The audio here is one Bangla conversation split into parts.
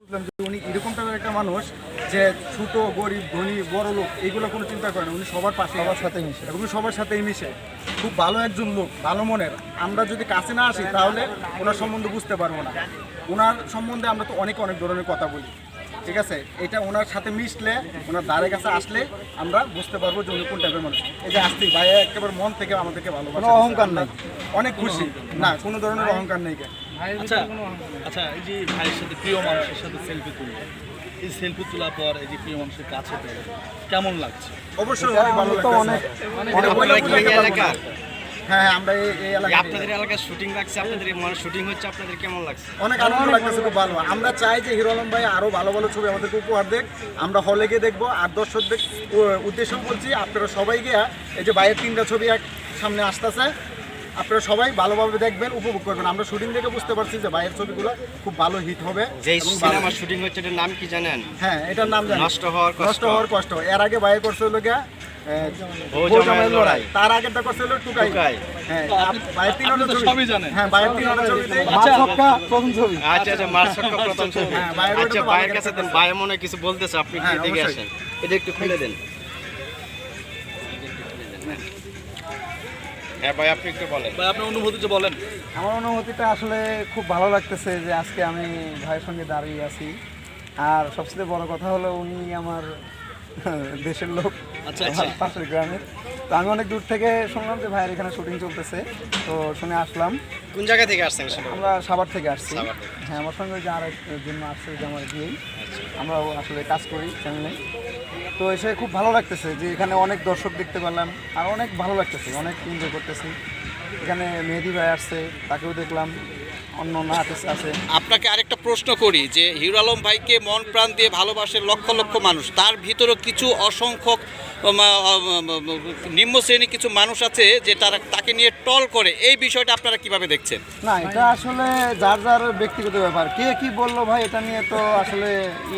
বুঝলাম যে উনি এরকম টাইপের একটা মানুষ যে ছোট গরিব ধনী বড় লোক এইগুলো কোনো চিন্তা করে না। উনি সবার পাশে সবার সাথে মিশে। এবং সবার সাথেই মিশে। খুব ভালো একজন লোক ভালো মনের। আমরা যদি কাছে না আসি তাহলে ওনার সম্বন্ধে বুঝতে পারব না। ওনার সম্বন্ধে আমরা তো অনেক অনেক ধরনের কথা বলি। ঠিক আছে? এটা ওনার সাথে মিশলে ওনার দ্বারের কাছে আসলে আমরা বুঝতে পারব যে উনি কোন টাইপের মানুষ। এই যে আসতেই ভাইয়া একেবারে মন থেকে আমাদেরকে ভালোবাসে। অহংকার নাই। অনেক খুশি। না কোনো ধরনের অহংকার নেই। আচ্ছা আচ্ছা এই যে ভাইয়ের সাথে প্রিয় মানুষের সাথে সেলফি তুললো এই সেলফি তোলার পর এই যে প্রিয় মানুষের কাছে পেলে কেমন লাগছে? অবশ্যই অনেক ভালো এলাকার? হ্যাঁ হ্যাঁ আমরা এই এলাকায় আপনাদের এলাকায় শুটিং লাগছে আপনাদের মানে শুটিং হচ্ছে আপনাদের কেমন লাগছে? অনেক আনন্দ লাগতেছে খুব ভালো। আমরা চাই যে হিরো আলম ভাই আরও ভালো ভালো ছবি আমাদেরকে উপহার দেখ আমরা হলে গিয়ে দেখব আর দর্শকদের উদ্দেশ্য বলছি আপনারা সবাই গিয়ে এই যে বাইরের তিনটা ছবি এক সামনে আসতেছে। আপনারা সবাই ভালোভাবে দেখবেন উপভোগ করবেন। আমরা শুটিং দেখে বুঝতে পারছি যে বাইরের ছবিগুলো খুব ভালো হিট হবে যে সিনেমার শুটিং হচ্ছে এটার নাম কি জানেন? হ্যাঁ এটার নাম জানি নষ্ট হওয়ার কষ্ট। নষ্ট হওয়ার কষ্ট। এর আগে বাইরে করছে হলো গিয়া তার আগেরটা করছে হলো টুকাই। টুকাই। হ্যাঁ ছবি জানেন। হ্যাঁ ছবিতে আচ্ছা প্রথম ছবি। আচ্ছা আচ্ছা প্রথম ছবি। হ্যাঁ, আচ্ছা ভাইয়ের কাছে দেন। ভাই মনে কিছু বলতেছে আপনি হ্যাঁ, আসেন। এটা একটু খুলে দেন। হ্যাঁ ভাই আপনি একটু বলেন। ভাই আপনার অনুভূতিটা বলেন। আমার অনুভূতিটা আসলে খুব ভালো লাগতেছে যে আজকে আমি ভাইয়ের সঙ্গে দাঁড়িয়ে আছি। আর সবচেয়ে বড় কথা হলো উনি আমার দেশের লোক। আচ্ছা, আচ্ছা। পাশের গ্রামের। তো আমি অনেক দূর থেকে শুনলাম যে ভাইয়ের এখানে শুটিং চলতেছে। তো শুনে আসলাম। কোন জায়গা থেকে আসছেন আমরা সাভার থেকে আসছি। হ্যাঁ আমার সঙ্গে যে আরেক জন্য আসছে যে আমার দিয়েই আমরা আমরাও আসলে কাজ করি চ্যানেলে তো এসে খুব ভালো লাগতেছে যে এখানে অনেক দর্শক দেখতে পেলাম আর অনেক ভালো লাগতেছে অনেক এনজয় করতেছি। এখানে মেহেদি ভাই আসছে তাকেও দেখলাম অন্য আর্টিস্ট আছে। আপনাকে আরেকটা প্রশ্ন করি যে হিরো আলম ভাইকে মন প্রাণ দিয়ে ভালোবাসে লক্ষ লক্ষ মানুষ তার ভিতরে কিছু অসংখ্য নিম্ন শ্রেণির কিছু মানুষ আছে যে তারা তাকে নিয়ে টল করে এই বিষয়টা আপনারা কীভাবে দেখছেন? না এটা আসলে যার যার ব্যক্তিগত ব্যাপার। কে কি বলল ভাই এটা নিয়ে তো আসলে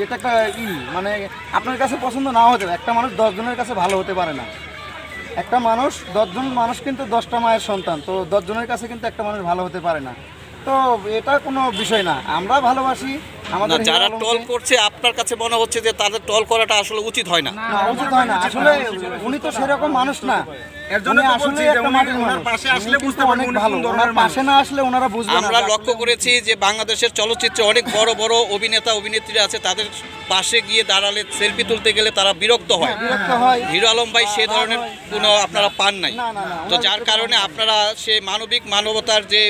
এটা একটা ই মানে আপনার কাছে পছন্দ না হতে পারে একটা মানুষ দশজনের কাছে ভালো হতে পারে না। একটা মানুষ দশজন মানুষ কিন্তু দশটা মায়ের সন্তান তো দশজনের কাছে কিন্তু একটা মানুষ ভালো হতে পারে না। তো এটা কোনো বিষয় না। আমরা ভালোবাসি আমাদের যারা টোল করছে আপনার কাছে মনে হচ্ছে যে তাদের টল করাটা আসলে উচিত হয় না? না উচিত হয় না। আসলে উনি তো সেরকম মানুষ না। আমরা লক্ষ্য করেছি যে বাংলাদেশের চলচ্চিত্রে অনেক বড় বড় অভিনেতা অভিনেত্রীরা আছে। তাদের পাশে গিয়ে দাঁড়ালে সেলফি তুলতে গেলে তারা বিরক্ত হয়। বিরক্ত হিরো আলম ভাই সে ধরনের কোনো আপনারা পান নাই। তো যার কারণে আপনারা সে মানবিক মানবতার যে